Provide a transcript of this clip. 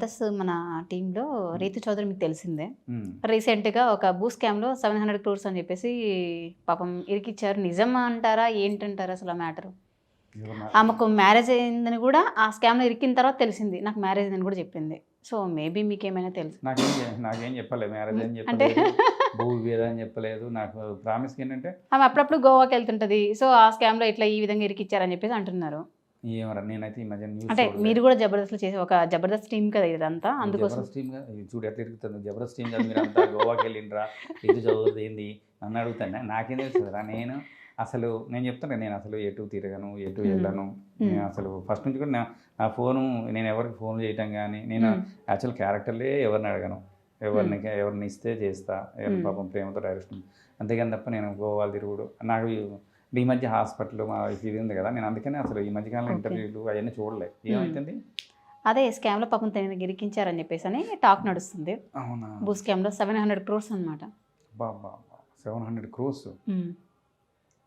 Plus మన టీంలో రీతు చౌదరి మీకు తెలిసిందే. రీసెంట్గా ఒక బూ స్కామ్లో సెవెన్ హండ్రెడ్ క్రోర్స్ అని చెప్పేసి పాపం ఇరికిచ్చారు. నిజం అంటారా ఏంటంటారా అసలు ఆ మ్యాటర్? ఆమెకు మ్యారేజ్ అయిందని కూడా ఆ స్కామ్లో ఇరికిన తర్వాత తెలిసింది. నాకు మ్యారేజ్ అయిందని కూడా చెప్పింది. సో మేబీ మీకు ఏమైనా తెలుసు. నాకేం చె- నాకేం చెప్పలేదు. మ్యారేజ్ అని అంటే చెప్పలేదు. భూ విభేదం అని చెప్పలేదు. నాకు ప్రామిస్ ఏంటంటే ఆమె అప్పుడప్పుడు గోవాకి వెళ్తుంటది. సో ఆ స్కామ్లో ఇట్లా ఈ విధంగా ఇరికిచ్చారని చెప్పేసి అంటున్నారు. ఏమరా నేనైతే ఈ మధ్య న్యూస్ అంటే మీరు కూడా జబర్దస్త్లో చేసి ఒక జబర్దస్త్ టీం కదా ఇదంతా అందుకోసం జబర్దస్త్ టీమ్ చూడు ఎట్లా ఇరుగుతుంది జబర్దస్త్ టీమ్ కదా మీరు అంతా గోవాకి వెళ్ళిండ్రా ఇది చదువుతుంది ఏంది నన్ను అడుగుతాను నాకేం తెలుస్తుందిరా నేను అసలు నేను చెప్తాను నేను అసలు ఎటు తిరగను ఎటు. వెళ్ళను. నేను అసలు ఫస్ట్ నుంచి కూడా నా- ఫోను నేను ఎవరికి ఫోన్ చేయటం కానీ నేను. యాక్చువల్ క్యారెక్టర్లే ఎవరిని అడగను ఎవరిని ఎవరిని ఇస్తే చేస్తా ఎవరిని Hmm. పాపం ప్రేమతో డైరెక్ట్ అంతేగాని తప్ప నేను గోవాలు తిరుగుడు నాకు ఈ మధ్య హాస్పిటల్ మా ఇది ఉంది కదా నేను అందుకనే అసలు ఈ మధ్యకాలంలో. ఇంటర్వ్యూలు అవన్నీ చూడలే. ఏమైతుంది? అదే స్కామ్లో పాపం తనని ఇరికించారని చెప్పేసి అని టాక్ నడుస్తుంది. అవునా? బూ స్కామ్లో సెవెన్ హండ్రెడ్ క్రోర్స్ అనమాట బాబా సెవెన్ హండ్రెడ్ క్రోర్స్